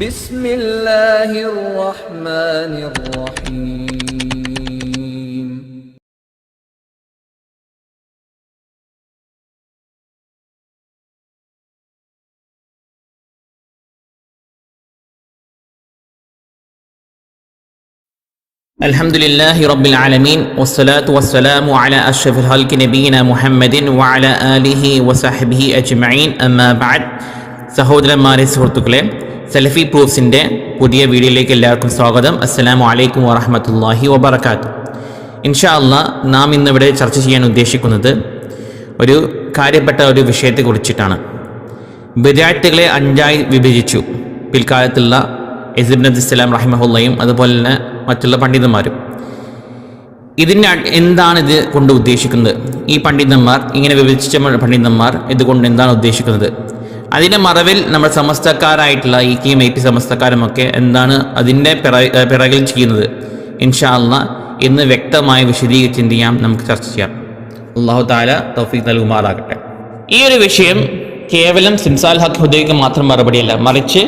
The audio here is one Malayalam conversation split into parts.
بسم الله الرحمن الرحيم الحمد لله رب العالمين والصلاة والسلام على أشرف الخلق نبينا محمد وعلى آله وصحبه أجمعين أما بعد സഹോദരന്മാരെ സുഹൃത്തുക്കളെ സെൽഫി പ്രൂഫ്സിന്റെ പുതിയ വീഡിയോയിലേക്ക് എല്ലാവർക്കും സ്വാഗതം. അസ്സലാമു അലൈക്കും വറഹമത്തല്ലാഹി വബർക്കാത്തു ഇൻഷാ അല്ല നാം ഇന്നിവിടെ ചർച്ച ചെയ്യാൻ ഉദ്ദേശിക്കുന്നത് ഒരു കാര്യപ്പെട്ട ഒരു വിഷയത്തെക്കുറിച്ചിട്ടാണ് വിദ്യാർത്ഥികളെ അഞ്ചായി വിഭജിച്ചു. പിൽക്കാലത്തുള്ള എസിബ് നദി ഇസ്ലാം റഹിമഹുല്ലയും അതുപോലെ തന്നെ മറ്റുള്ള പണ്ഡിതന്മാരും. ഇതിന്റെ എന്താണ് ഇത് കൊണ്ട് ഉദ്ദേശിക്കുന്നത്? ഈ പണ്ഡിതന്മാർ ഇങ്ങനെ വിഭജിച്ച പണ്ഡിതന്മാർ ഇതുകൊണ്ട് എന്താണ് ഉദ്ദേശിക്കുന്നത്? അതിന്റെ മറവിൽ നമ്മൾ സമസ്തക്കാരായിട്ടുള്ള ഈ കീം എ പി സമസ്തക്കാരുമൊക്കെ എന്താണ് അതിന്റെ പിറ പിറകിൽ ചെയ്യുന്നത് ഇൻഷാ അള്ളാ ഇന്ന് വ്യക്തമായി വിശദീകരിച്ച് എന്ത് ചെയ്യാം നമുക്ക് ചർച്ച ചെയ്യാം. അള്ളാഹു താല തൗഫീഖ് നൽകുമാറാകട്ടെ. ഈ ഒരു വിഷയം കേവലം സിംസാൽ ഹക്ക് ഹുദയ്ക്ക് മാത്രം മറുപടിയല്ല. മറിച്ച്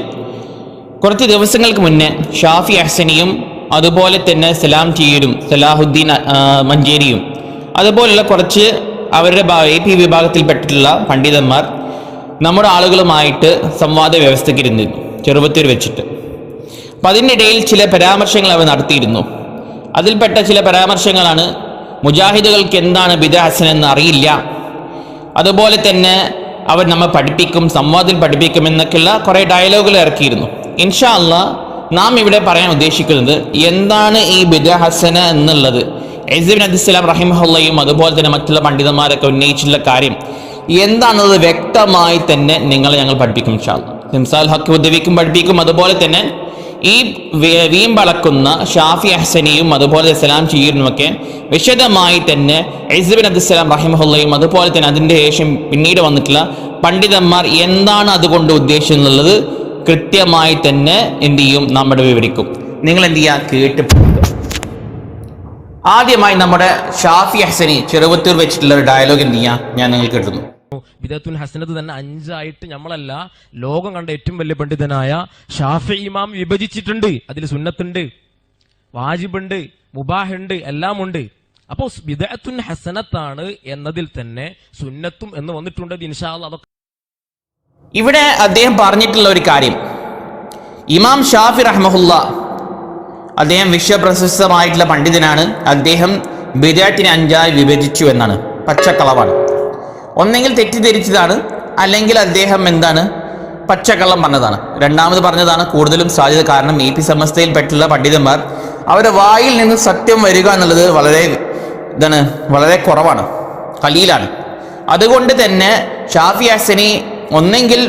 കുറച്ച് ദിവസങ്ങൾക്ക് മുന്നേ ഷാഫി അഹ്സനിയും അതുപോലെ തന്നെ സലാം ടീയരും സലാഹുദ്ദീൻ മഞ്ചേരിയും അതുപോലുള്ള കുറച്ച് അവരുടെ എ പി വിഭാഗത്തിൽപ്പെട്ടിട്ടുള്ള പണ്ഡിതന്മാർ നമ്മുടെ ആളുകളുമായിട്ട് സംവാദ വ്യവസ്ഥയ്ക്കിരുന്നിരുന്നു ചെറുപ്പത്തിൽ വെച്ചിട്ട്. അപ്പം അതിനിടയിൽ ചില പരാമർശങ്ങൾ അവർ നടത്തിയിരുന്നു. അതിൽപ്പെട്ട ചില പരാമർശങ്ങളാണ് മുജാഹിദുകൾക്ക് എന്താണ് ബിദാഹസൻ എന്ന് അറിയില്ല. അതുപോലെ തന്നെ അവർ നമ്മെ പഠിപ്പിക്കും സംവാദത്തിൽ പഠിപ്പിക്കും എന്നൊക്കെയുള്ള കുറേ ഡയലോഗുകൾ ഇറക്കിയിരുന്നു. ഇൻഷാ അല്ല നാം ഇവിടെ പറയാൻ ഉദ്ദേശിക്കുന്നത് എന്താണ് ഈ ബിദഹസന എന്നുള്ളത്. എസിബിൻ അദിസ്ലാം റഹിമഹുല്ലയും അതുപോലെ തന്നെ മറ്റുള്ള പണ്ഡിതന്മാരൊക്കെ ഉന്നയിച്ചിട്ടുള്ള കാര്യം എന്താണെന്നത് വ്യക്തമായി തന്നെ നിങ്ങളെ ഞങ്ങൾ പഠിപ്പിക്കും ഇൻഷാ ഹിംസാൽ ഹക്ക് ഉദ്ദവിക്കും പഠിപ്പിക്കും അതുപോലെ തന്നെ ഈ വീമ്പളക്കുന്ന ഷാഫി അഹ്സനിയും അതുപോലെ സലാം ചീറിനുമൊക്കെ വിശദമായി തന്നെ ഇസ്ബിൻ അബ്ദുസലാം റഹിമഹുല്ലയും അതുപോലെ തന്നെ അതിന്റെ ശേഷം പിന്നീട് വന്നിട്ടുള്ള പണ്ഡിതന്മാർ എന്താണ് അതുകൊണ്ട് ഉദ്ദേശിച്ചുള്ളത് കൃത്യമായി തന്നെ എന്ത് ചെയ്യും നമ്മുടെ വിവരിക്കും. നിങ്ങൾ എന്ത് ചെയ്യുക കേട്ട് ആദ്യമായി നമ്മുടെ ഷാഫി അഹ്സനി ചെറുവത്തൂർ വെച്ചിട്ടുള്ള ഒരു ഡയലോഗ് എന്ത് ചെയ്യാം ഞാൻ നിങ്ങൾക്ക് കിട്ടുന്നു ബിദത്തുൽ ഹസനത്ത് തന്നെ അഞ്ചായിട്ട് നമ്മളല്ല ലോകം കണ്ട ഏറ്റവും വലിയ പണ്ഡിതനായ ഷാഫി ഇമാം വിഭജിച്ചിട്ടുണ്ട്. അതിൽ സുന്നത്തുണ്ട് വാജിബുണ്ട് മുബാഹുണ്ട് എല്ലാം ഉണ്ട് അപ്പോൾ ബിദത്തുൻ ഹസനത്താണ് എന്നതിൽ തന്നെ സുന്നത്തും എന്ന് വന്നിട്ടുണ്ട്. ഇൻഷാല്ല അതൊക്കെ ഇവിടെ അദ്ദേഹം പറഞ്ഞിട്ടുള്ള ഒരു കാര്യം. ഇമാം ഷാഫി റഹ്മഹുല്ല അദ്ദേഹം വിശ്വപ്രശസ്തമായിട്ടുള്ള പണ്ഡിതനാണ്. അദ്ദേഹം ബിദാറ്റിനെ അഞ്ചായി വിഭജിച്ചു എന്നാണ്. പച്ചക്കളവാണ്. ഒന്നെങ്കിൽ തെറ്റിദ്ധരിച്ചതാണ് അല്ലെങ്കിൽ അദ്ദേഹം എന്താണ്? പച്ചക്കള്ളം പറഞ്ഞതാണ് രണ്ടാമത് പറഞ്ഞതാണ് കൂടുതലും സാധ്യത കാരണം എ പി സമസ്തയിൽപ്പെട്ടുള്ള പണ്ഡിതന്മാർ അവരുടെ വായിൽ നിന്ന് സത്യം വരിക എന്നുള്ളത് വളരെ ഇതാണ് വളരെ കുറവാണ് കലീലാണ്. അതുകൊണ്ട് തന്നെ ഷാഫി ഹസനി ഒന്നെങ്കിൽ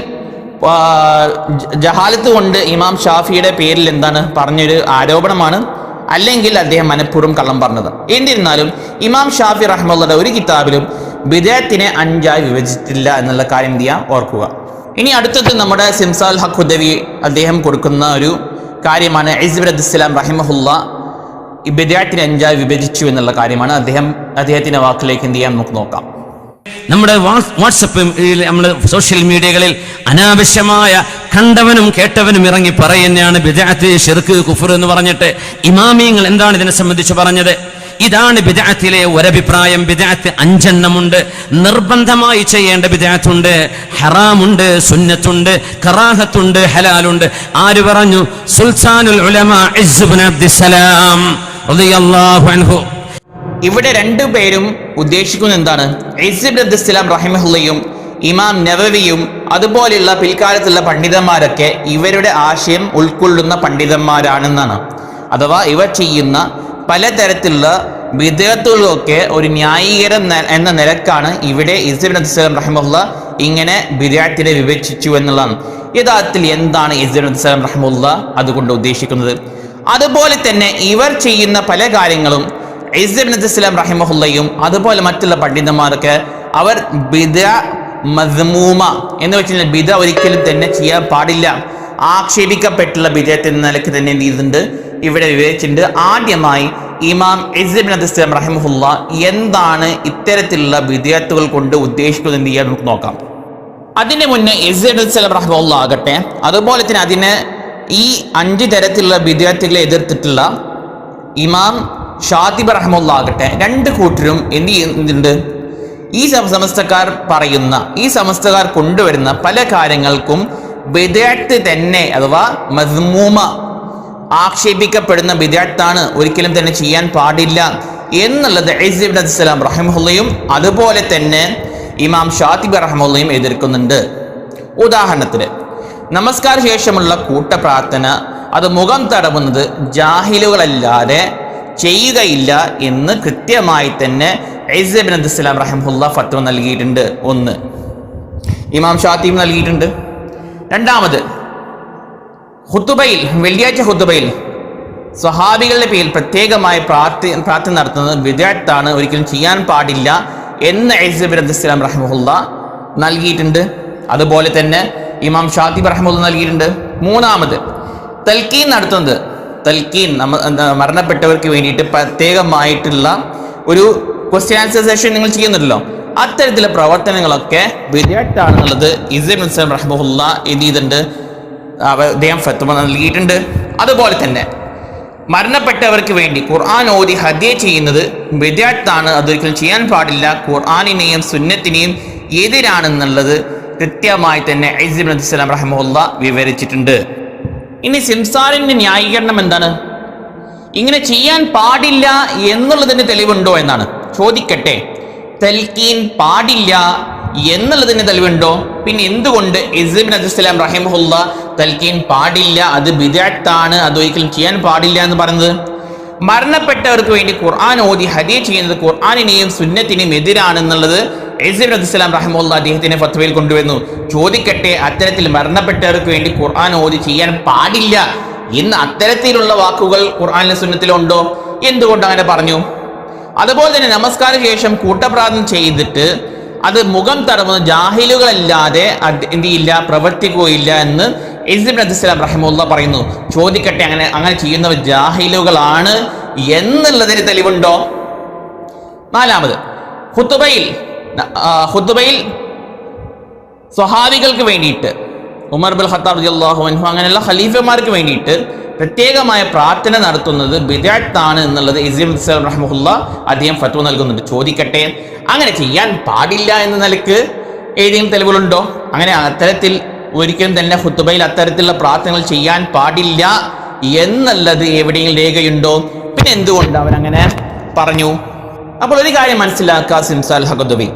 ജഹാലത്ത് കൊണ്ട് ഇമാം ഷാഫിയുടെ പേരിൽ എന്താണ് പറഞ്ഞൊരു ആരോപണമാണ് അല്ലെങ്കിൽ അദ്ദേഹം മനഃപൂർവം കള്ളം പറഞ്ഞത് എന്നിരുന്നാലും ഇമാം ഷാഫി റഹ്മുള്ളയുടെ ഒരു കിതാബിലും ബിദയത്തിനെ അഞ്ചായി വിഭജിച്ചിട്ടില്ല എന്നുള്ള കാര്യം എന്ത് ചെയ്യാം? ഓർക്കുക. ഇനി അടുത്തത് നമ്മുടെ സിംസാൽ ഹഖുദവി അദ്ദേഹം കൊടുക്കുന്ന ഒരു കാര്യമാണ്. ഇസ്ബിർ ഇസ്ലാം റഹിമഹുല്ല ഈ ബിദയത്തിനെ അഞ്ചായി വിഭജിച്ചു എന്നുള്ള കാര്യമാണ്. അദ്ദേഹം അദ്ദേഹത്തിന്റെ വാക്കിലേക്ക് എന്ത് ചെയ്യാൻ നമുക്ക് നോക്കാം. നമ്മുടെ വാട്സ്- വാട്സപ്പ് നമ്മൾ സോഷ്യൽ മീഡിയകളിൽ അനാവശ്യമായ കണ്ടവനും കേട്ടവനും ഇറങ്ങി പറയുന്നതാണ് ബിദാത്ത് ഷിർക്ക് കുഫർ എന്ന് പറഞ്ഞിട്ട് ഇമാമിയങ്ങൾ എന്താണ് ഇതിനെ സംബന്ധിച്ച് പറഞ്ഞത്? ഇതാണ് ബിദാത്തിലെ ഒരഭിപ്രായം. ബിദാത്ത് അഞ്ചെണ്ണമുണ്ട്. നിർബന്ധമായി ചെയ്യേണ്ട ബിദാത്തുണ്ട് ഹറാമുണ്ട് സുന്നത്തുണ്ട് കറാഹത്തുണ്ട് ഹലാലുണ്ട്. ആര് പറഞ്ഞു? സുൽത്താനുൽ ഉലമ അബ്ദുസലാം അൻഹു. ഇവിടെ രണ്ടു പേരും ഉദ്ദേശിക്കുന്നത് എന്താണ്? ഇസിബ് അബ്ദുസ്സലാം റഹിമഹുല്ലയും ഇമാം നവവിയും അതുപോലെയുള്ള പിൽക്കാലത്തുള്ള പണ്ഡിതന്മാരൊക്കെ ഇവരുടെ ആശയം ഉൾക്കൊള്ളുന്ന പണ്ഡിതന്മാരാണെന്നാണ്. അഥവാ ഇവർ ചെയ്യുന്ന പലതരത്തിലുള്ള വിദേഹത്തുകളൊക്കെ ഒരു ന്യായീകരം എന്ന നിലക്കാണ് ഇവിടെ ഇസ്ലിം അബ്ദുസ്സലാം റഹിമുല്ല ഇങ്ങനെ ബിദാത്തിനെ വിഭജിച്ചു എന്നുള്ളതാണ്. യഥാർത്ഥത്തിൽ എന്താണ് ഇസ്ലിം അബ്ദുസ്സലാം റഹിമുല്ല അതുകൊണ്ട് ഉദ്ദേശിക്കുന്നത്? അതുപോലെ തന്നെ ഇവർ ചെയ്യുന്ന പല കാര്യങ്ങളും ഇസ്ലാം റഹിമഹുല്ലയും അതുപോലെ മറ്റുള്ള പണ്ഡിതന്മാരൊക്കെ അവർ ബിദ മസ്മൂമ എന്ന് വെച്ചാൽ ബിദ ഒരിക്കലും തന്നെ ചെയ്യാൻ പാടില്ല. ആക്ഷേപിക്കപ്പെട്ടുള്ള വിജയത്തിൽ നിലയ്ക്ക് തന്നെ എന്ത് ചെയ്തിട്ടുണ്ട്? ഇവിടെ വിവേചിച്ചിട്ടുണ്ട് ആദ്യമായി ഇമാം ഇസ്ബിൻ അദിസ്ലാം റഹിമുല്ല എന്താണ് ഇത്തരത്തിലുള്ള വിധേയത്തുകൾ കൊണ്ട് ഉദ്ദേശിക്കുന്നത് എന്ത് ചെയ്യാൻ നമുക്ക് നോക്കാം. അതിന് മുന്നേ ഇസ്ബിൻ അദിസ്ലാം റഹിമുല്ല ആകട്ടെ അതുപോലെ തന്നെ അതിന് ഈ അഞ്ച് തരത്തിലുള്ള വിദ്യാർത്ഥികളെ എതിർത്തിട്ടുള്ള ഇമാം ഷാദിബ് റഹ്മുല്ല ആകട്ടെ രണ്ട് കൂട്ടരും എന്ത് ചെയ്യുന്നുണ്ട്? ഈ സമസ്തക്കാർ പറയുന്ന ഈ സമസ്തക്കാർ കൊണ്ടുവരുന്ന പല കാര്യങ്ങൾക്കും വിദ്യാർത്ഥി തന്നെ അഥവാ മസ്മൂമ ആക്ഷേപിക്കപ്പെടുന്ന വിദ്യാർത്ഥാണ് ഒരിക്കലും തന്നെ ചെയ്യാൻ പാടില്ല എന്നുള്ളത് ഐസിബ് അസ്സലാം റഹമുല്ലയും അതുപോലെ തന്നെ ഇമാം ഷാത്തിബ് റഹമുല്ലയും എതിർക്കുന്നുണ്ട്. ഉദാഹരണത്തിന് നമസ്കാര ശേഷമുള്ള കൂട്ടപ്രാർത്ഥന അത് മുഖം തടവുന്നത് ജാഹിലുകളല്ലാതെ ചെയ്യുകയില്ല എന്ന് കൃത്യമായി തന്നെ ഐസബിൻ അബ്ദുസ്സലാം റഹമുല്ല ഫത്വ നൽകിയിട്ടുണ്ട്. ഒന്ന് ഇമാം ഷാത്തിബ് നൽകിയിട്ടുണ്ട്. രണ്ടാമത് ഹുത്തുബയിൽ വെള്ളിയാഴ്ച ഹുത്തുബയിൽ സ്വഹാബികളുടെ പേരിൽ പ്രത്യേകമായി പ്രാർത്ഥി പ്രാർത്ഥന നടത്തുന്നത് വിദ്യാർത്ഥാണ് ഒരിക്കലും ചെയ്യാൻ പാടില്ല എന്ന് ഐസബിൻ അബ്ദുസ്ലാം റഹമുല്ല നൽകിയിട്ടുണ്ട്. അതുപോലെ തന്നെ ഇമാം ഷാദിബ് റഹമുല്ല നൽകിയിട്ടുണ്ട്. മൂന്നാമത് തൽക്കീൻ നടത്തുന്നത്. തൽക്കീൻ നമ്മ മരണപ്പെട്ടവർക്ക് വേണ്ടിയിട്ട് പ്രത്യേകമായിട്ടുള്ള ഒരു ക്വസ്റ്റ്യൻ ആൻസർ സെഷൻ നിങ്ങൾ ചെയ്യുന്നുണ്ടല്ലോ. അത്തരത്തിലുള്ള പ്രവർത്തനങ്ങളൊക്കെ വിദ്യാട്ടാണെന്നുള്ളത് ഇസൈൻ ഹുസൈൻ റഹ്മുല്ല എന്ത് ചെയ്തിട്ടുണ്ട് അദ്ദേഹം ഫത്വ നൽകിയിട്ടുണ്ട്. അതുപോലെ തന്നെ മരണപ്പെട്ടവർക്ക് വേണ്ടി ഖുർആൻ ഓതി ഹദ്യ ചെയ്യുന്നത് വിദ്യാർത്ഥാണ് അതൊരിക്കലും ചെയ്യാൻ പാടില്ല. ഖുർആാനിനെയും സുന്നത്തിനെയും എതിരാണെന്നുള്ളത് കൃത്യമായി തന്നെ ഐസിബ് അബ്ദുസ്ലാം റഹമുല്ല വിവരിച്ചിട്ടുണ്ട്. ഇനി സിംസാറിന്റെ ന്യായീകരണം എന്താണ്? ഇങ്ങനെ ചെയ്യാൻ പാടില്ല എന്നുള്ളതിന്റെ തെളിവുണ്ടോ എന്നാണ്. ചോദിക്കട്ടെ. തൽക്കീൻ പാടില്ല എന്നുള്ളതിന് തെളിവുണ്ടോ? പിന്നെ എന്തുകൊണ്ട് ഇസിബിൻ അബ്ദുസ്ലാം റഹിമുല്ല തൽക്കീൻ പാടില്ല അത് ബിദാത്താണ് അത് ഒരിക്കലും ചെയ്യാൻ പാടില്ല എന്ന് പറയുന്നത്? മരണപ്പെട്ടവർക്ക് വേണ്ടി ഖുർആൻ ഓതി ഹദിയ ചെയ്യുന്നത് ഖുർആാനിനെയും സുന്നത്തിനെയും എതിരാണെന്നുള്ളത് ഇസിബിൻ അബ്ദുസ്ലാം റഹിമുല്ല അദ്ദേഹത്തിന്റെ ഫത്വയിൽ കൊണ്ടുവന്നു ചോദിക്കട്ടെ അത്തരത്തിൽ മരണപ്പെട്ടവർക്ക് വേണ്ടി ഖുർആൻ ഓതി ചെയ്യാൻ പാടില്ല ഇന്ന് അത്തരത്തിലുള്ള വാക്കുകൾ ഖുർആാനിലെ സുന്നത്തിലുണ്ടോ എന്തുകൊണ്ട് അങ്ങനെ പറഞ്ഞു? അതുപോലെ തന്നെ നമസ്കാര ശേഷം കൂട്ടപ്രാർത്ഥന ചെയ്തിട്ട് അത് മുഖം തടവുന്ന ജാഹിലുകളല്ലാതെ എന്ത് ചെയ്യില്ല പ്രവർത്തിക്കുകയില്ല എന്ന് ഇസ്ലിം അബ്ദുസ്ലാം റഹിമുല്ല പറയുന്നു. ചോദിക്കട്ടെ അങ്ങനെ അങ്ങനെ ചെയ്യുന്നവർ ജാഹിലുകളാണ് എന്നുള്ളതിന് തെളിവുണ്ടോ? നാലാമത് ഹുത്തുബയിൽ ഹുത്തുബയിൽ സ്വഹാബികൾക്ക് വേണ്ടിയിട്ട് ഉമർ ബിൽ ഖത്താബ് റളിയല്ലാഹു അൻഹു അങ്ങനെയുള്ള ഖലീഫമാർക്ക് വേണ്ടിയിട്ട് പ്രത്യേകമായ പ്രാർത്ഥന നടത്തുന്നത് ബിദാത്താണ് എന്നുള്ളത് ഇസിം റഹ്മുല്ല അദ്ദേഹം ഫത്വ നൽകുന്നുണ്ട്. ചോദിക്കട്ടെ? അങ്ങനെ ചെയ്യാൻ പാടില്ല എന്ന നിലയ്ക്ക് ഏതെങ്കിലും തെളിവുകളുണ്ടോ? അങ്ങനെ അത്തരത്തിൽ ഒരിക്കലും തന്നെ ഹുത്തുബയിൽ അത്തരത്തിലുള്ള പ്രാർത്ഥനകൾ ചെയ്യാൻ പാടില്ല എന്നുള്ളത് എവിടെയെങ്കിലും രേഖയുണ്ടോ? പിന്നെ എന്തുകൊണ്ട് അവരങ്ങനെ പറഞ്ഞു? അപ്പോൾ ഒരു കാര്യം മനസ്സിലാക്കുക സിംസാൽ ഹഖദുബി.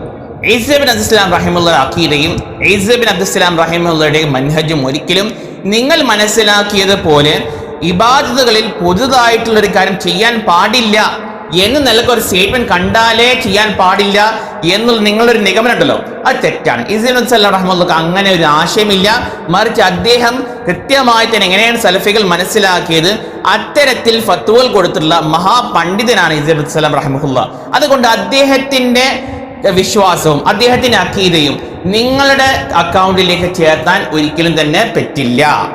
ഈസബിൻ അബ്ദുസ്ലാം റഹിമുള്ള അക്കീദയും ഈസബിൻ അബ്ദുസ്ലാം റഹിമുള്ളയുടെയും മൻഹജും ഒരിക്കലും നിങ്ങൾ മനസ്സിലാക്കിയത് പോലെ ഇബാദത്തുകളിൽ പുതുതായിട്ടുള്ള ഒരു കാര്യം ചെയ്യാൻ പാടില്ല എന്ന് നിലയ്ക്ക് ഒരു സ്റ്റേറ്റ്മെന്റ് കണ്ടാലേ ചെയ്യാൻ പാടില്ല എന്നുള്ള നിങ്ങളൊരു നിഗമനം ഉണ്ടല്ലോ അത് തെറ്റാണ്. ഇസൈൻ സല്ലാ റഹ്മുള്ളക്ക് അങ്ങനെ ഒരു ആശയമില്ല. മറിച്ച് അദ്ദേഹം കൃത്യമായി തന്നെ എങ്ങനെയാണ് സലഫികൾ മനസ്സിലാക്കിയത്? അത്തരത്തിൽ ഫത്തുവൽ കൊടുത്തിട്ടുള്ള മഹാപണ്ഡിതനാണ് ഇസ്ലാം സലാം റഹ്മുല്ല അതുകൊണ്ട് അദ്ദേഹത്തിന്റെ വിശ്വാസവും അദ്ദേഹത്തിന്റെ അക്കീതയും നിങ്ങളുടെ അക്കൗണ്ടിലേക്ക് ചേർത്താൻ ഒരിക്കലും തന്നെ പറ്റില്ല.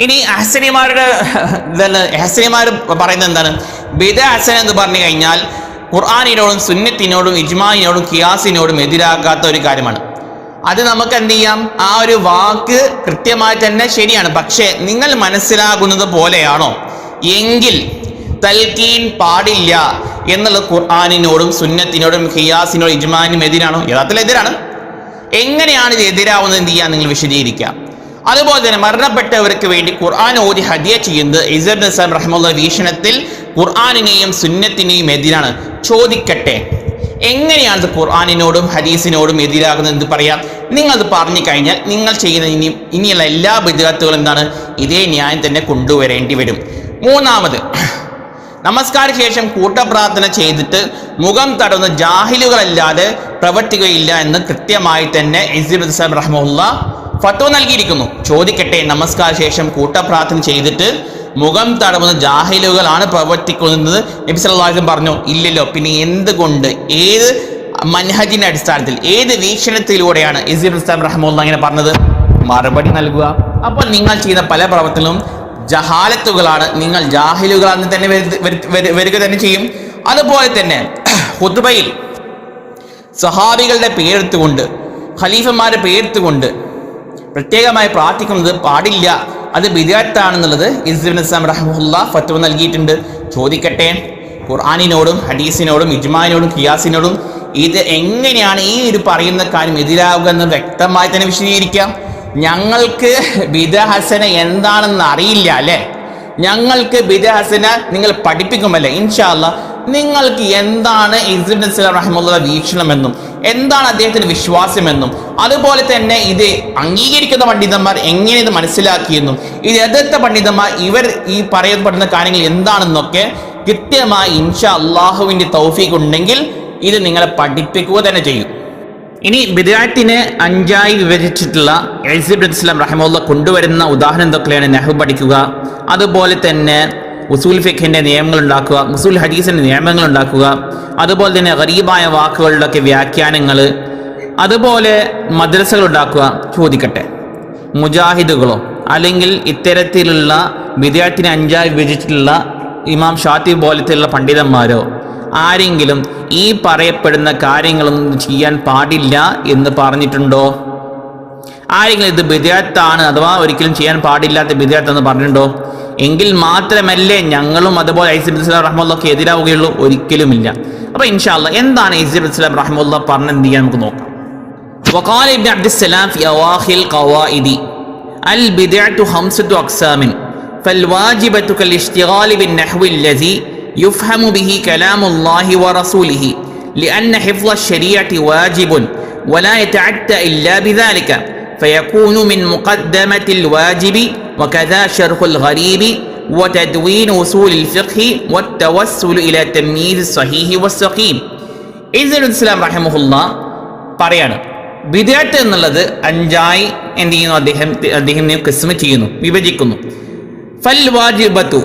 ഇനി അഹസനിമാരുടെ ഇതെന്ന് ഹസനിമാർ പറയുന്നത് എന്താണ്? ബിദ അഹസൻ എന്ന് പറഞ്ഞു കഴിഞ്ഞാൽ ഖുർആാനിനോടും സുന്നത്തിനോടും ഇജ്മാനിനോടും കിയാസിനോടും എതിരാകാത്ത ഒരു കാര്യമാണ്. അത് നമുക്ക് എന്ത് ചെയ്യാം? ആ ഒരു വാക്ക് കൃത്യമായി തന്നെ ശരിയാണ്. പക്ഷേ നിങ്ങൾ മനസ്സിലാകുന്നത് പോലെയാണോ? എങ്കിൽ തൽക്കീൻ പാടില്ല എന്നുള്ളത് ഖുർആാനിനോടും സുന്നത്തിനോടും ഖിയാസിനോടും ഇജ്മാനും എതിരാണോ? യഥാർത്ഥത്തിൽ എതിരാണ്. എങ്ങനെയാണ് ഇത് എതിരാവുന്നത് എന്ത് ചെയ്യാൻ നിങ്ങൾ വിശദീകരിക്കാം അതുപോലെ തന്നെ മരണപ്പെട്ടവർക്ക് വേണ്ടി ഖുർആൻ ഓതി ഹദിയ ചെയ്യുന്നത് ഇസർ നസാം റഹ്മുള്ള വീക്ഷണത്തിൽ ഖുർആാനിനെയും സുന്നത്തിനെയും എതിരാണ്. ചോദിക്കട്ടെ എങ്ങനെയാണ് ഇത് ഖുർആാനിനോടും ഹദീസിനോടും എതിരാകുന്നത് എന്ന് പറയാം. നിങ്ങൾ അത് പറഞ്ഞു കഴിഞ്ഞാൽ നിങ്ങൾ ചെയ്യുന്ന ഇനി ഇനിയുള്ള എല്ലാ ബിദ്ഗത്തുകളും എന്താണ്? ഇതേ ന്യായം തന്നെ കൊണ്ടുവരേണ്ടി വരും. മൂന്നാമത് നമസ്കാര ശേഷം കൂട്ടപ്രാർത്ഥന ചെയ്തിട്ട് മുഖം തടവുന്ന ജാഹിലുകളല്ലാതെ പ്രവർത്തിക്കുകയില്ല എന്ന് കൃത്യമായി തന്നെ ഇസിബ് സാബ് റഹ്മുല്ല ഫത്വ നൽകിയിരിക്കുന്നു. ചോദിക്കട്ടെ നമസ്കാര ശേഷം കൂട്ടപ്രാർത്ഥന ചെയ്തിട്ട് മുഖം തടവുന്ന ജാഹിലുകളാണ് പ്രവർത്തിക്കുന്നത് നബി പറഞ്ഞു ഇല്ലല്ലോ പിന്നെ എന്തുകൊണ്ട്? ഏത് മൻഹജിന്റെ അടിസ്ഥാനത്തിൽ ഏത് വീക്ഷണത്തിലൂടെയാണ് ഇസിബ് ഇസ്ലാം റഹ്മുല്ല അങ്ങനെ പറഞ്ഞത്? മറുപടി നൽകുക. അപ്പോൾ നിങ്ങൾ ചെയ്യുന്ന പല പ്രവർത്തനങ്ങളും ജഹാലത്തുകളാണ്. നിങ്ങൾ ജാഹിലുകളാണെന്ന് തന്നെ വരിക തന്നെ ചെയ്യും. അതുപോലെ തന്നെ ഹുദ്ബയിൽ സഹാബികളുടെ പേരെടുത്തുകൊണ്ട് ഖലീഫന്മാരെ പേരെടുത്തുകൊണ്ട് പ്രത്യേകമായി പ്രാർത്ഥിക്കുന്നത് പാടില്ല. അത് ബിദാത്താണെന്നുള്ളത് ഇസ്ലാം റഹമുല്ല ഫത്വ നൽകിയിട്ടുണ്ട്. ചോദിക്കട്ടെ. ഖുർആാനിനോടും ഹദീസിനോടും ഇജ്മാനോടും ഖിയാസിനോടും ഇത് എങ്ങനെയാണ് ഈ ഒരു പറയുന്ന കാര്യം എതിരാവുക എന്ന് വ്യക്തമായി തന്നെ വിശദീകരിക്കാം. ഞങ്ങൾക്ക് ബിദഹസന എന്താണെന്ന് അറിയില്ല അല്ലേ? ഞങ്ങൾക്ക് ബിദഹസന നിങ്ങൾ പഠിപ്പിക്കുമല്ലേ? ഇൻഷാല്ല നിങ്ങൾക്ക് എന്താണ് ഇസ്ലാം റഹ്മുള്ള വീക്ഷണമെന്നും എന്താണ് അദ്ദേഹത്തിന്റെ വിശ്വാസമെന്നും അതുപോലെ തന്നെ ഇത് അംഗീകരിക്കുന്ന പണ്ഡിതന്മാർ എങ്ങനെ ഇത് മനസ്സിലാക്കിയെന്നും ഇത് എതിർത്ത പണ്ഡിതന്മാർ ഇവർ ഈ പറയപ്പെടുന്ന കാര്യങ്ങൾ എന്താണെന്നൊക്കെ കൃത്യമായി ഇൻഷാ അള്ളാഹുവിന്റെ തൗഫീഖ് ഉണ്ടെങ്കിൽ ഇത് നിങ്ങളെ പഠിപ്പിക്കുക തന്നെ ചെയ്യും. ഇനി ബിദായത്തിനെ അഞ്ചായി വിഭജിച്ചിട്ടുള്ള എൽസിബ് ഇസ്ലാം റഹമുല്ല കൊണ്ടുവരുന്ന ഉദാഹരണം എന്തൊക്കെയാണ് നെഹു പഠിക്കുക? അതുപോലെ തന്നെ ഉസൂൽ ഫിഖിന്റെ നിയമങ്ങൾ ഉണ്ടാക്കുക ഉസൂൽ ഹദീസിന്റെ നിയമങ്ങൾ ഉണ്ടാക്കുക അതുപോലെ തന്നെ ഗരീബായ വാക്കുകളുടെയൊക്കെ വ്യാഖ്യാനങ്ങൾ അതുപോലെ മദ്രസകൾ ഉണ്ടാക്കുക ചോദിക്കട്ടെ. മുജാഹിദുകളോ അല്ലെങ്കിൽ ഇത്തരത്തിലുള്ള വിദ്യാർത്ഥിനെ അഞ്ചായി വിഭജിച്ചിട്ടുള്ള ഇമാം ഷാത്തി പോലത്തെയുള്ള പണ്ഡിതന്മാരോ ആരെങ്കിലും ഈ പറയപ്പെടുന്ന കാര്യങ്ങളൊന്നും ചെയ്യാൻ പാടില്ല എന്ന് പറഞ്ഞിട്ടുണ്ടോ ആരെങ്കിലും ഇത് ബിദ്യാത്താണ് അഥവാ ഒരിക്കലും ചെയ്യാൻ പാടില്ലാത്ത ബിദ്യാത്ത് എന്ന് പറഞ്ഞിട്ടുണ്ടോ എങ്കിൽ മാത്രമല്ലേ ഞങ്ങളും അതുപോലെ ഐസിബ് ഇസ്ലാം റഹ്മുള്ളക്ക് എതിരാവുകയുള്ളൂ ഒരിക്കലുമില്ല അപ്പൊ ഇൻഷാല്ല എന്താണ് ഐസിബ് ഇസ്ലാം റഹ്മുള്ള പറഞ്ഞെന്ത് ചെയ്യാൻ നമുക്ക് നോക്കാം وقال ابن عبد السلام في أواخر القواعد البدعة خمسة أقسام فالواجبة كالاشتغال بالنحو الذي يفهم به كلام الله ورسوله لأن حفظ الشريعة واجب ولا يتعدى إلا بذلك فيكون من مقدمة الواجب وكذا شرح الغريب وتدوين أصول الفقه والتوسل إلى تمييز الصحيح والسقيم إذن الإسلام رحمه الله പറയാണ് വിദേട്ട് എന്നുള്ളത് അഞ്ചായി എന്ത് ചെയ്യുന്നു അദ്ദേഹം അദ്ദേഹം കിസ്മ ചെയ്യുന്നു വിഭജിക്കുന്നു ഫൽ വാജിബത്തു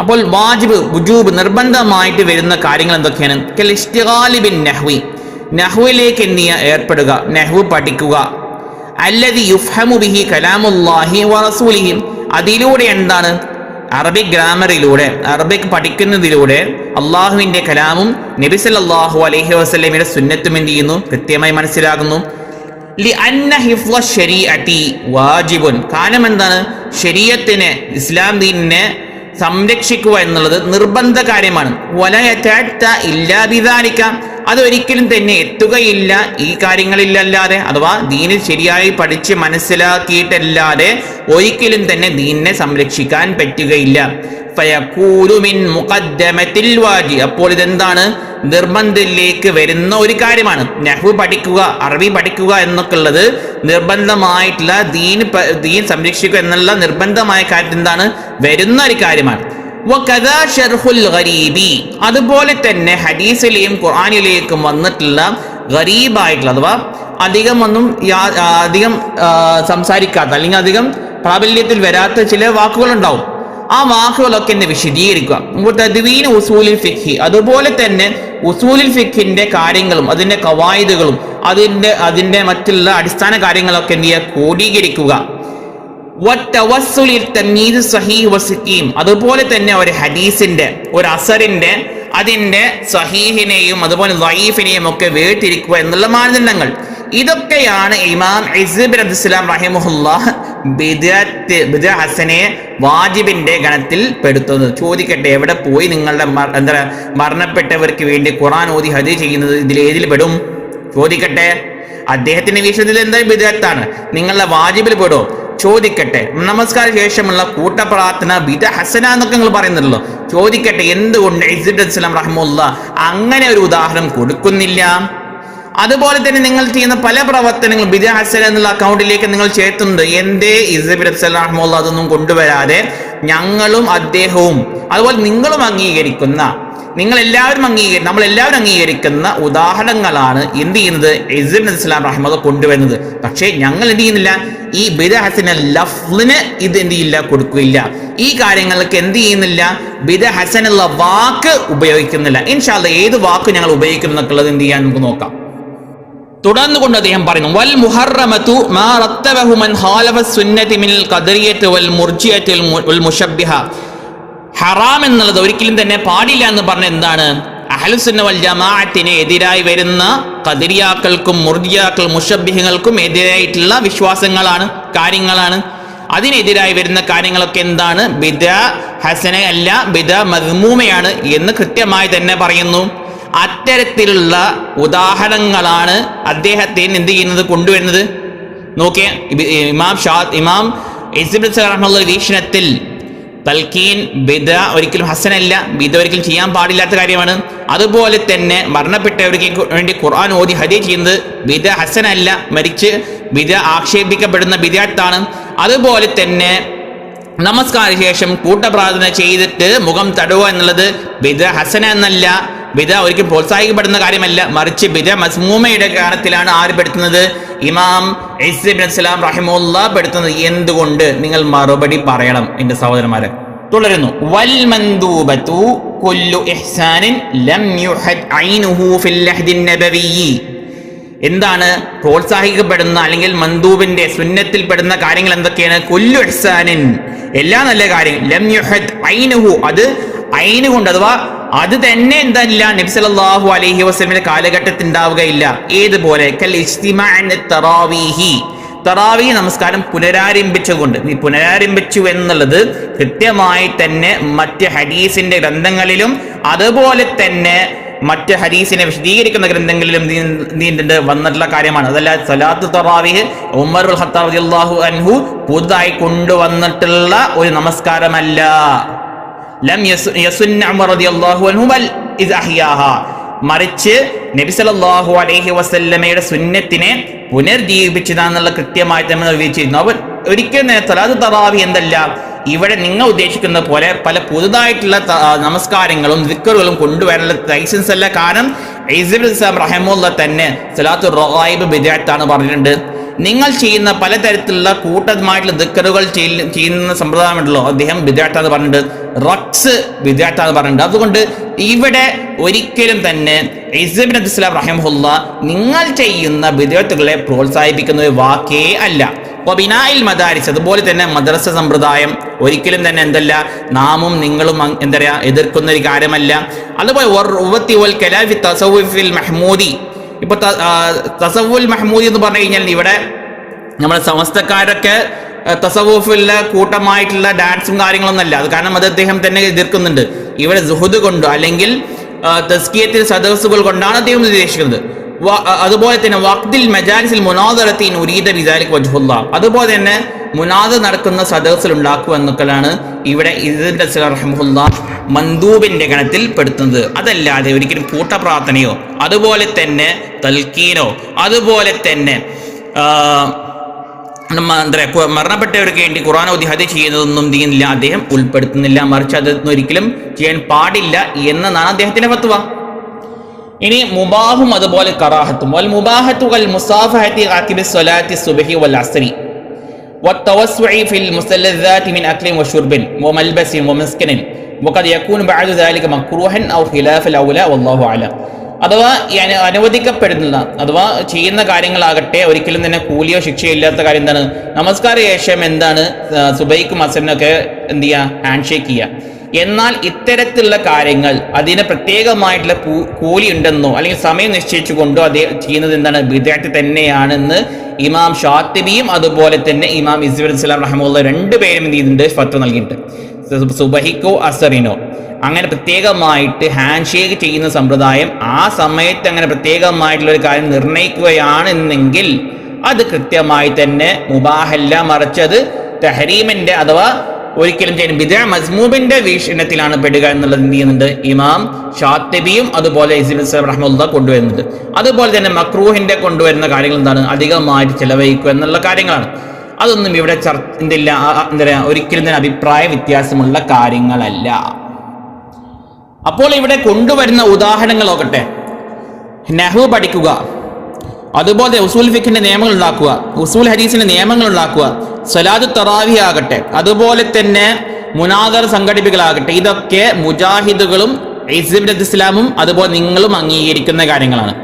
അപ്പോൾ വാജിബ് ബുജൂബ് നിർബന്ധമായിട്ട് വരുന്ന കാര്യങ്ങൾ എന്തൊക്കെയാണ്? കെലിസ്റ്റിഗാലിബിൻ നെഹ്വി. നെഹ്വിലേക്ക് എന്നിയ ഏർപ്പെടുക. നെഹ്വ് പഠിക്കുക. അല്ലതി യുഫ്ഹമു ബിഹി കലാമുല്ലാഹി വറസൂലിഹി അതിലൂടെ എന്താണ്? അറബിക് ഗ്രാമറിലൂടെ അറബിക് പഠിക്കുന്നതിലൂടെ അള്ളാഹുവിന്റെ കലാമും നബി സല്ലാഹു അലൈഹി വസ്ലമിയുടെ സുന്നത്തും എന്ത് ചെയ്യുന്നു? കൃത്യമായി മനസ്സിലാകുന്നു. വാജിബുൻ. കാരണം എന്താണ്? ശരീരത്തിന് ഇസ്ലാം ദീനിനെ സംരക്ഷിക്കുക എന്നുള്ളത് നിർബന്ധ കാര്യമാണ്. വലയറ്റാറ്റ ഇല്ലാതിദാനിക്ക അതൊരിക്കലും തന്നെ എത്തുകയില്ല. ഈ കാര്യങ്ങളില്ലല്ലാതെ അഥവാ ദീനിൽ ശരിയായി പഠിച്ച് മനസ്സിലാക്കിയിട്ടല്ലാതെ ഒരിക്കലും തന്നെ ദീനിനെ സംരക്ഷിക്കാൻ പറ്റുകയില്ല. അപ്പോൾ ഇതെന്താണ്? നിർബന്ധത്തിലേക്ക് വരുന്ന ഒരു കാര്യമാണ്. നഹ്വ് പഠിക്കുക അറബി പഠിക്കുക എന്നൊക്കെ ഉള്ളത് നിർബന്ധമായിട്ടുള്ള ദീൻ ദീൻ സംരക്ഷിക്കുക എന്നുള്ള നിർബന്ധമായ കാര്യം എന്താണ്? വരുന്ന ഒരു കാര്യമാണ്. അതുപോലെ തന്നെ ഹദീസിലെയും ഖുർആനിലേക്കും വന്നിട്ടുള്ള ഗരീബായിട്ടുള്ള അഥവാ അധികം ഒന്നും അധികം സംസാരിക്കാത്ത അല്ലെങ്കിൽ അധികം പ്രാബല്യത്തിൽ വരാത്ത ചില വാക്കുകളുണ്ടാവും. ആ വാക്കുകളൊക്കെ എന്നെ വിശദീകരിക്കുക. അതുപോലെ തന്നെ ഉസൂലിൽ ഫിഖിന്റെ കാര്യങ്ങളും അതിന്റെ കവായതുകളും അതിന്റെ അതിന്റെ മറ്റുള്ള അടിസ്ഥാന കാര്യങ്ങളൊക്കെ എന്ത് ചെയ്യുക? ക്രോഡീകരിക്കുക. അതുപോലെ തന്നെ ഒരു ഹദീസിന്റെ ഒരു അസറിന്റെ അതിന്റെ സഹീഹിനെയും അതുപോലെ ലൈഫിനെയും ഒക്കെ വേർതിരിക്കുക എന്നുള്ള മാനദണ്ഡങ്ങൾ. ഇതൊക്കെയാണ് ഇമാം ഇസ്ബിൻ അബ്ദുസ്ലാം റഹിമുല്ല ബിദഅത്ത് ബിദ ഹസനെ വാജിബിന്റെ ഗണത്തിൽ പെടുത്തുന്നത്. ചോദിക്കട്ടെ എവിടെ പോയി നിങ്ങളുടെ എന്താ മരണപ്പെട്ടവർക്ക് വേണ്ടി ഖുറാൻ ഓതി ഹദി ചെയ്യുന്നത് ഇതിൽ ഏതിൽ പെടും? ചോദിക്കട്ടെ. അദ്ദേഹത്തിന്റെ വിഷയത്തിൽ എന്തായാലും ബിദഅത്താണ്? നിങ്ങളുടെ വാജിബിൽ പെടും? ചോദിക്കട്ടെ. നമസ്കാര ശേഷമുള്ള കൂട്ടപ്രാർത്ഥന ബിദ ഹസന എന്നൊക്കെ നിങ്ങൾ പറയുന്നുണ്ടല്ലോ. ചോദിക്കട്ടെ എന്തുകൊണ്ട് ഇസിബ് അബ്ദുസ്ലാം റഹ്മുല്ല അങ്ങനെ ഒരു ഉദാഹരണം കൊടുക്കുന്നില്ല? അതുപോലെ തന്നെ നിങ്ങൾ ചെയ്യുന്ന പല പ്രവർത്തനങ്ങളും ബിദ ഹസൻ എന്നുള്ള അക്കൗണ്ടിലേക്ക് നിങ്ങൾ ചേർത്തുന്നുണ്ട്. എന്തേ ഇസബിൻ അബ്സലാഹ്മുള്ള അതൊന്നും കൊണ്ടുവരാതെ ഞങ്ങളും അദ്ദേഹവും അതുപോലെ നിങ്ങളും അംഗീകരിക്കുന്ന നിങ്ങൾ എല്ലാവരും അംഗീകരി നമ്മൾ എല്ലാവരും അംഗീകരിക്കുന്ന ഉദാഹരണങ്ങളാണ് എന്ത് ചെയ്യുന്നത്? ഇസബിൻ ഇസ്ലാം റഹ്മദ് കൊണ്ടുവരുന്നത്. പക്ഷേ ഞങ്ങൾ എന്ത് ചെയ്യുന്നില്ല? ഈ ബിദ ഹസന ലഫ്ലിന് ഇത് എന്ത് ചെയ്യില്ല കൊടുക്കില്ല ഈ കാര്യങ്ങൾക്ക് എന്ത് ചെയ്യുന്നില്ല? ബിദ ഹസൻ വാക്ക് ഉപയോഗിക്കുന്നില്ല. ഇൻഷാല്ല ഏത് വാക്ക് ഞങ്ങൾ ഉപയോഗിക്കുന്നു എന്നൊക്കെയുള്ളത് എന്ത് ചെയ്യാൻ നമുക്ക് നോക്കാം. തുടർന്ന് കൊണ്ട് അദ്ദേഹം പറയുന്നു വൽ മുഹറമത്തു മാ റത്തബഹു സുന്നതി മിൽ ഖദറിയത്തി വൽ മുർജിയത്തി വൽ മുശബ്ബിഹ. ഹറാം എന്നുള്ളത് ഒരിക്കലും തന്നെ പാടില്ല എന്ന് പറഞ്ഞ എന്താണ്? അഹലുസുന്ന വൽ ജമാഅത്തിന് എതിരായി വരുന്ന കദിരിയാക്കൾക്കും മുർജിയാക്കൾ മുഷബ്ബിഹങ്ങൾക്കും എതിരായിട്ടുള്ള വിശ്വാസങ്ങളാണ് കാര്യങ്ങളാണ്. അതിനെതിരായി വരുന്ന കാര്യങ്ങളൊക്കെ എന്താണ്? ബിദ ഹസന അല്ല ബിദ മദ്മൂമയാണ് എന്ന് കൃത്യമായി തന്നെ പറയുന്നു. അത്തരത്തിലുള്ള ഉദാഹരണങ്ങളാണ് അദ്ദേഹത്തിന് എന്ത് ചെയ്യുന്നത് കൊണ്ടുവരുന്നത്? നോക്കിയ ഇമാം ഷാ ഇമാം എസിബുള്ള വീക്ഷണത്തിൽ തൽക്കീൻ ബിദ ഒരിക്കലും ഹസനല്ല. ബിദ ഒരിക്കലും ചെയ്യാൻ പാടില്ലാത്ത കാര്യമാണ്. അതുപോലെ തന്നെ മരണപ്പെട്ടവർക്ക് വേണ്ടി ഖുർആൻ ഓതി ഹദി ചെയ്യുന്നത് ബിദ ഹസനല്ല. മരിച്ച് ബിദ ആക്ഷേപിക്കപ്പെടുന്ന ബിദാത്താണ്. അതുപോലെ തന്നെ നമസ്കാര ശേഷം കൂട്ടപ്രാർത്ഥന ചെയ്തിട്ട് മുഖം തടുക എന്നുള്ളത് ബിദ ഹസന എന്നല്ല. ബിദ ഒരിക്കലും പ്രോത്സാഹിക്കപ്പെടുന്ന കാര്യമല്ല. മറിച്ച് ബിദ മസ്മൂമയുടെ കാരണത്തിലാണ് ആര് പെടുത്തുന്നത്? ഇമാം ഇസ്ലാം റഹിമുല്ല പെടുത്തുന്നത്. എന്തുകൊണ്ട്? നിങ്ങൾ മറുപടി പറയണം എന്റെ സഹോദരന്മാരെ. തുടരുന്നു. വൽ മന്ദൂബത്തു കുല്ലു ഇഹ്സാനിൻ ലം യുഹദ് ഐനുഹു ഫിൽ ലഹ്ദിൻ നബവിയ്യി എന്താണ് പ്രോത്സാഹിക്കപ്പെടുന്ന അല്ലെങ്കിൽ മന്ദൂബിന്റെ സുന്നത്തിൽ പെടുന്ന കാര്യങ്ങൾ എന്തൊക്കെയാണ്? കൊല്ലു ഇഹ്സാനിൻ. എല്ലാ നല്ല കാര്യം ലം യുഹദ് ഐനുഹു. അത് ഐന് കൊണ്ട് അഥവാ അത് തന്നെ എന്തല്ല നബി അലഹി വസ്ലമിന്റെ കാലഘട്ടത്തിൽ ഉണ്ടാവുകയില്ല. ഏതുപോലെ? തറാവി നമസ്കാരം പുനരാരംഭിച്ചുകൊണ്ട് നീ പുനരാരംഭിച്ചു എന്നുള്ളത് കൃത്യമായി തന്നെ മറ്റ് ഹദീസിന്റെ ഗ്രന്ഥങ്ങളിലും അതുപോലെ തന്നെ മറ്റ് ഹദീസിനെ വിശദീകരിക്കുന്ന ഗ്രന്ഥങ്ങളിലും നീ- വന്നിട്ടുള്ള കാര്യമാണ്. അതല്ല സലാത്ത് തറാവിഹ് ഉമർ ഉൽ ഖത്താബ് റളിയല്ലാഹു അൻഹു പുതുതായി കൊണ്ടുവന്നിട്ടുള്ള ഒരു നമസ്കാരമല്ല. ലം അൻഹു ബൽ മറിച്ച് നബി സല്ലല്ലാഹു അലൈഹി വസല്ലമയുടെ സുന്നത്തിനെ പുനർജീവിപ്പിച്ചതാന്നുള്ള കൃത്യമായിട്ട് നമ്മൾ നിർവഹിച്ചിരുന്നു അവർ ഒരിക്കലും തന്നെ സലാത്ത് തറാവി എന്തല്ല? ഇവിടെ നിങ്ങൾ ഉദ്ദേശിക്കുന്ന പോലെ പല പുതുതായിട്ടുള്ള നമസ്കാരങ്ങളും ദിക്കറുകളും കൊണ്ടുവരാനുള്ള ലൈസൻസ് അല്ല. കാരണം ഇസ്ബിൻ ഇസ്ലാം റഹമുല്ല തന്നെ സലാത്തു റോയിബ് ബിദാത്താണ് പറഞ്ഞിട്ടുണ്ട്. നിങ്ങൾ ചെയ്യുന്ന പലതരത്തിലുള്ള കൂട്ടമായിട്ടുള്ള ദിക്കറുകൾ ചെയ്യ- ചെയ്യുന്ന സമ്പ്രദായമുണ്ടല്ലോ. അദ്ദേഹം ബിദാട്ടാന്ന് പറഞ്ഞിട്ടുണ്ട്. റക്സ് ബിദാട്ടാന്ന് പറഞ്ഞിട്ടുണ്ട്. അതുകൊണ്ട് ഇവിടെ ഒരിക്കലും തന്നെ ഇസ്ബിൻ അബ്ദുസ്ലാം റഹിമുല്ല നിങ്ങൾ ചെയ്യുന്ന ബിദാത്തുകളെ പ്രോത്സാഹിപ്പിക്കുന്ന ഒരു വാക്കേ അല്ല. ബിനായിൽ മദാരിസ് അതുപോലെ തന്നെ മദ്രസ സമ്പ്രദായം ഒരിക്കലും തന്നെ എന്തല്ല നാമും നിങ്ങളും എന്താ പറയുക എതിർക്കുന്ന ഒരു കാര്യമല്ല. അതുപോലെ മെഹ്മൂദി. ഇപ്പൊ തസവുൽ മെഹ്മൂദി എന്ന് പറഞ്ഞു കഴിഞ്ഞാൽ ഇവിടെ നമ്മുടെ സമസ്തക്കാരൊക്കെ തസവൂഫിലെ കൂട്ടമായിട്ടുള്ള ഡാൻസും കാര്യങ്ങളൊന്നല്ല അത് കാരണം അത് അദ്ദേഹം തന്നെ എതിർക്കുന്നുണ്ട്. ഇവിടെ ജുഹുദ് കൊണ്ടോ അല്ലെങ്കിൽ തസ്കിയത്തിൽ സദസ്സുകൾ കൊണ്ടാണ് അദ്ദേഹം ഉദ്ദേശിക്കുന്നത്. അതുപോലെ തന്നെ വഖ്ദിൽ മജാലിസിൽ മുനാദറത്തിൻ ഉരീദ ബിദാലിക് വജ്ഹുല്ല. അതുപോലെ തന്നെ മുനാദ നടക്കുന്ന സദസ്സിൽ ഉണ്ടാക്കുക എന്നൊക്കെയാണ് ഇവിടെ ഇതിന്റെ റഹമുല്ല മന്ദൂബിന്റെ ഗണത്തിൽ പെടുത്തുന്നത്. അതല്ലാതെ ഒരിക്കലും കൂട്ടപ്രാർത്ഥനയോ അതുപോലെ തന്നെ തൽക്കീനോ അതുപോലെ തന്നെ എന്താ മരണപ്പെട്ടവർക്ക് വേണ്ടി ഖുറാൻ ഹദീസ് ചെയ്യുന്നതൊന്നും ചെയ്യുന്നില്ല അദ്ദേഹം ഉൾപ്പെടുത്തുന്നില്ല. മറിച്ച് അതൊന്നും ഒരിക്കലും ചെയ്യാൻ പാടില്ല എന്നതാണ് അദ്ദേഹത്തിന്റെ ഫത്വ. ഇനി മുബാഹും അതുപോലെ കറാഹത്തും വൽ മുബാഹത്തു വൽ മുസാഫഹത്തി ആഖിബി സ്വലാത്തി സുബ്ഹി വൽ അസ്രി والتوسع في المستلذات من أكل وشرب وملبس ومسكن وقد يكون بعد ذلك مكروها أو خلاف الأولى والله أعلم അഥവാ ഈ അനു- അനുവദിക്കപ്പെടുന്ന അഥവാ ചെയ്യുന്ന കാര്യങ്ങളാകട്ടെ ഒരിക്കലും തന്നെ കൂലിയോ ശിക്ഷയോ ഇല്ലാത്ത കാര്യം എന്താണ് നമസ്കാര ശേഷം എന്താണ് ആ, സുബൈക്കും അസറിനൊക്കെ എന്ത് ചെയ്യുക ഹാൻഡ് ഷേക്ക് ചെയ്യുക എന്നാൽ ഇത്തരത്തിലുള്ള കാര്യങ്ങൾ അതിന് പ്രത്യേകമായിട്ടുള്ള കൂലി ഉണ്ടെന്നോ അല്ലെങ്കിൽ സമയം നിശ്ചയിച്ചുകൊണ്ടോ അതെ ചെയ്യുന്നത് എന്താണ്? വിദ്യാർത്ഥി തന്നെയാണെന്ന് ഇമാം ഷാത്തിബിയും അതുപോലെ തന്നെ ഇമാം ഇസ്ബിൻ ഇസ്ലാം റഹമുള്ള രണ്ടുപേരും എന്ത് ചെയ്തിട്ടുണ്ട് ഫത്വ നൽകിയിട്ടുണ്ട്. സുബഹിക്കോ അസറിനോ. അങ്ങനെ പ്രത്യേകമായിട്ട് ഹാൻഡ് ഷേക്ക് ചെയ്യുന്ന സമ്പ്രദായം ആ സമയത്ത് അങ്ങനെ പ്രത്യേകമായിട്ടുള്ള ഒരു കാര്യം നിർണയിക്കുകയാണെന്നെങ്കിൽ അത് കൃത്യമായി തന്നെ മുബാഹല്ല മറിച്ചത് തെഹരീമിന്റെ അഥവാ ഒരിക്കലും ചെയ്യുന്ന ബിദ മസ്മൂബിന്റെ വീക്ഷണത്തിലാണ് പെടുക എന്നുള്ളത് എന്ത് ചെയ്യുന്നുണ്ട്? ഇമാം ഷാത്തബിയും അതുപോലെ റഹ്മുല്ല കൊണ്ടുവരുന്നുണ്ട്. അതുപോലെ തന്നെ മക്രൂഹിന്റെ കൊണ്ടുവരുന്ന കാര്യങ്ങൾ എന്താണ്? അധികമായിട്ട് ചെലവഴിക്കുക എന്നുള്ള കാര്യങ്ങളാണ്. അതൊന്നും ഇവിടെ ചർച്ച എന്തില്ല എന്താ പറയാ ഒരിക്കലും തന്നെ അഭിപ്രായ വ്യത്യാസമുള്ള കാര്യങ്ങളല്ല. അപ്പോൾ ഇവിടെ കൊണ്ടുവരുന്ന ഉദാഹരണങ്ങൾ നോക്കട്ടെ. നെഹു പഠിക്കുക. അതുപോലെ ഉസൂൽ ഫിഖിന്റെ നിയമങ്ങൾ ഉണ്ടാക്കുക. ഉസൂൽ ഹരീസിന്റെ നിയമങ്ങൾ ഉണ്ടാക്കുക. സലാദ് തറാവി ആകട്ടെ. അതുപോലെ തന്നെ മുനാദർ സംഘടിപ്പിക്കലാകട്ടെ. ഇതൊക്കെ മുജാഹിദുകളും ഇസ്ലാം ഇസ്ലാമും അതുപോലെ നിങ്ങളും അംഗീകരിക്കുന്ന കാര്യങ്ങളാണ്.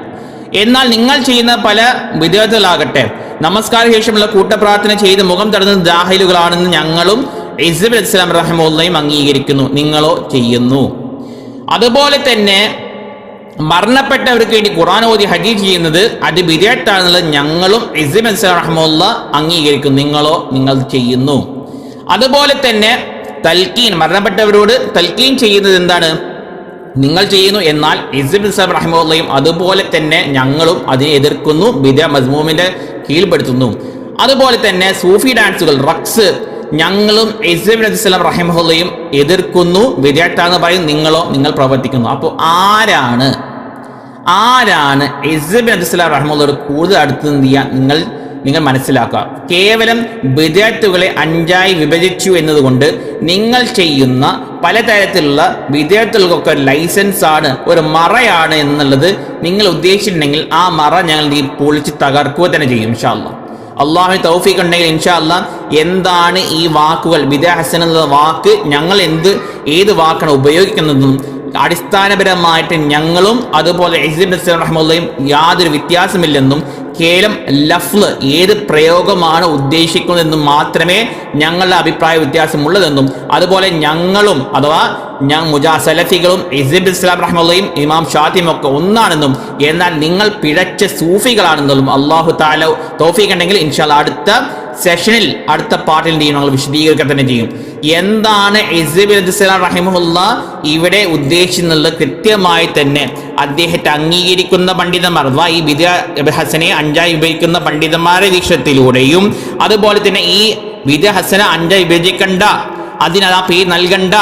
എന്നാൽ നിങ്ങൾ ചെയ്യുന്ന പല വിദ്യാർത്ഥികളാകട്ടെ നമസ്കാര ശേഷമുള്ള കൂട്ടപ്രാർത്ഥന ചെയ്ത് മുഖം തടഞ്ഞ ദാഹിലുകളാണെന്ന് ഞങ്ങളും ഇസ്ലാം ഇസ്ലാം റഹമുല്ലയും അംഗീകരിക്കുന്നു. നിങ്ങളോ ചെയ്യുന്നു. അതുപോലെ തന്നെ മരണപ്പെട്ടവർക്ക് വേണ്ടി ഖുറാൻ ഓതി ഹജി ചെയ്യുന്നത് അത് ബിരിയാട്ടാണെന്നുള്ളത് ഞങ്ങളും ഇസിം റഹ്മുള്ള അംഗീകരിക്കും നിങ്ങളോ നിങ്ങൾ ചെയ്യുന്നു. അതുപോലെ തന്നെ തൽക്കീൻ മരണപ്പെട്ടവരോട് തൽക്കീൻ ചെയ്യുന്നത് എന്താണ്? നിങ്ങൾ ചെയ്യുന്നു. എന്നാൽ ഇസിം സാബ് റഹ്മുള്ളയും അതുപോലെ തന്നെ ഞങ്ങളും അതിനെ എതിർക്കുന്നു ബിദ മസ്മൂമിന്റെ കീഴ്പ്പെടുത്തുന്നു. അതുപോലെ തന്നെ സൂഫി ഡാൻസുകൾ റക്സ് ഞങ്ങളും ഇസ്ബിൻ സ്വലാം റഹിമഹുള്ളയും എതിർക്കുന്നു വിദഗ്ധാന്ന് പറയും നിങ്ങളോ നിങ്ങൾ പ്രവർത്തിക്കുന്നു. അപ്പോൾ ആരാണ് ആരാണ് ഇസ്ബിൻ അബ്ദുസ്ലാം റഹ്മുള്ളവർ കൂടുതൽ അടുത്ത് നിന്ന് നിങ്ങൾ നിങ്ങൾ മനസ്സിലാക്കുക. കേവലം വിദ്യാർത്ഥികളെ അഞ്ചായി വിഭജിച്ചു എന്നതുകൊണ്ട് നിങ്ങൾ ചെയ്യുന്ന പലതരത്തിലുള്ള വിദ്യാർത്ഥികൾക്കൊക്കെ ഒരു ലൈസൻസ് ആണ് ഒരു മറയാണ് എന്നുള്ളത് നിങ്ങൾ ഉദ്ദേശിച്ചിട്ടുണ്ടെങ്കിൽ ആ മറ ഞങ്ങൾ നീ പൊളിച്ച് തകർക്കുക തന്നെ ചെയ്യും ഇൻഷാല്ല അള്ളാഹു തൗഫീഖ് ഉണ്ടെങ്കിൽ ഇൻഷാല്ല എന്താണ് ഈ വാക്കുകൾ? വിദ്യാഹസൻ ഹസൻ എന്ന വാക്ക് ഞങ്ങൾ എന്ത് ഏത് വാക്കാണ് ഉപയോഗിക്കുന്നതെന്നും അടിസ്ഥാനപരമായിട്ട് ഞങ്ങളും അതുപോലെ റഹ്മുള്ളയും യാതൊരു വ്യത്യാസമില്ലെന്നും കേലം ലഫ്ല് ഏത് പ്രയോഗമാണ് ഉദ്ദേശിക്കുന്നതെന്നും മാത്രമേ ഞങ്ങളുടെ അഭിപ്രായ വ്യത്യാസമുള്ളതെന്നും അതുപോലെ ഞങ്ങളും അഥവാ ഞാൻ മുജാ സലഫികളും ഇസിബ് ഇസ്ലാം റഹ്മുള്ളയും ഇമാം ഷാത്തിയും ഒക്കെ ഒന്നാണെന്നും എന്നാൽ നിങ്ങൾ പിഴച്ച സൂഫികളാണെന്നും അള്ളാഹു താല തോഫിക്കുണ്ടെങ്കിൽ ഇൻഷാല്ല അടുത്ത സെഷനിൽ അടുത്ത പാട്ടിൽ എന്ത് ചെയ്യും? നമ്മൾ വിശദീകരിക്കുക തന്നെ ചെയ്യും. എന്താണ് റഹിമുല്ല ഇവിടെ ഉദ്ദേശിക്കുന്നുള്ളത് കൃത്യമായി തന്നെ അദ്ദേഹത്തെ അംഗീകരിക്കുന്ന പണ്ഡിതന്മാർ അഥവാ ഈ വിദ്യ ഹസനെ അഞ്ചായി വിഭജിക്കുന്ന പണ്ഡിതന്മാരുടെ വീക്ഷണത്തിലൂടെയും അതുപോലെ തന്നെ ഈ വിദ്യ ഹസന അഞ്ചായി വിഭജിക്കണ്ട അതിന് ആ പേര് നൽകണ്ട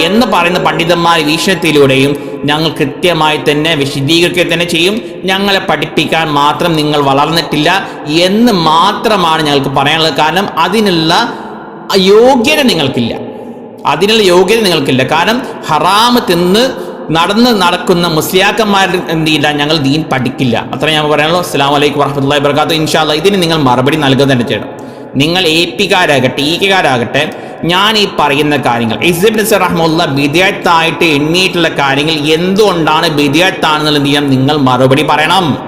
എന്ന് പറയുന്ന പണ്ഡിതന്മാർ വീക്ഷണത്തിലൂടെയും ഞങ്ങൾ കൃത്യമായി തന്നെ വിശദീകരിക്കുക തന്നെ ചെയ്യും. ഞങ്ങളെ പഠിപ്പിക്കാൻ മാത്രം നിങ്ങൾ വളർന്നിട്ടില്ല എന്ന് മാത്രമാണ് ഞങ്ങൾക്ക് പറയാനുള്ളത്. കാരണം അതിനുള്ള യോഗ്യത നിങ്ങൾക്കില്ല. അതിനുള്ള യോഗ്യത നിങ്ങൾക്കില്ല. കാരണം ഹറാമ് തിന്ന് നടന്ന് നടക്കുന്ന മുസ്ലിയാക്കന്മാർ എന്ത് ചെയ്യില്ല ഞങ്ങൾ ദീൻ പഠിക്കില്ല? അത്ര ഞാൻ പറയാനുള്ളൂ. അസ്സാം വലൈക്കും വറഹമുല്ലാ വർക്കാത്തു ഇൻഷാല്ല ഇതിന് നിങ്ങൾ മറുപടി നൽകുക തന്നെ ചെയ്യണം. നിങ്ങൾ എ പിക്കാരാകട്ടെ ഈക്കാരാകട്ടെ ഞാൻ ഈ പറയുന്ന കാര്യങ്ങൾ. ഇസ്ബിൻ റഹ്മുല്ല ബിദിയത്തായിട്ട് എണ്ണിയിട്ടുള്ള കാര്യങ്ങൾ എന്തുകൊണ്ടാണ് ബിദിയത്താണെന്നുള്ള നിയം നിങ്ങൾ മറുപടി പറയണം.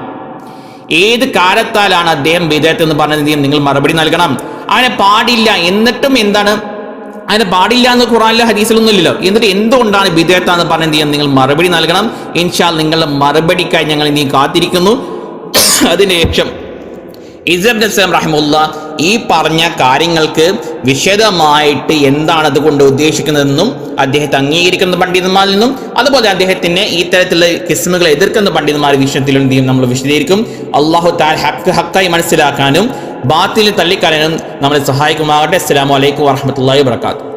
ഏത് കാലത്താലാണ് അദ്ദേഹം ബിദത്ത് എന്ന് പറഞ്ഞ നിയം നിങ്ങൾ മറുപടി നൽകണം. അങ്ങനെ പാടില്ല. എന്നിട്ടും എന്താണ്? അതിന് പാടില്ല എന്ന് ഖുറാനിലെ ഹദീസിലൊന്നും ഇല്ലല്ലോ. എന്നിട്ട് എന്തുകൊണ്ടാണ് വിദേഹത്ത എന്ന് പറഞ്ഞ നിയം നിങ്ങൾ മറുപടി നൽകണം. ഇൻഷാൽ നിങ്ങളുടെ മറുപടിക്കായി ഞങ്ങൾ ഇനി കാത്തിരിക്കുന്നു. അതിനുശേഷം ഇസബ് നസ്ലാം റഹിമുല്ല ഈ പറഞ്ഞ കാര്യങ്ങൾക്ക് വിശദമായിട്ട് എന്താണ് അതുകൊണ്ട് ഉദ്ദേശിക്കുന്നതെന്നും അദ്ദേഹത്തെ അംഗീകരിക്കുന്ന പണ്ഡിതന്മാരിൽ നിന്നും അതുപോലെ അദ്ദേഹത്തിന് ഈ തരത്തിലുള്ള കിസ്മുകളെ എതിർക്കുന്ന പണ്ഡിതന്മാർ വിഷയത്തിലും നമ്മൾ വിശദീകരിക്കും. അള്ളാഹു താൽ ഹക്ക് ഹക്കായി മനസ്സിലാക്കാനും ബാത്തിൽ തള്ളിക്കളയാനും നമ്മളെ സഹായിക്കുമാകട്ടെ അസ്സാം വലൈക്കും വാഹമത്തല്ലാ വാത്തു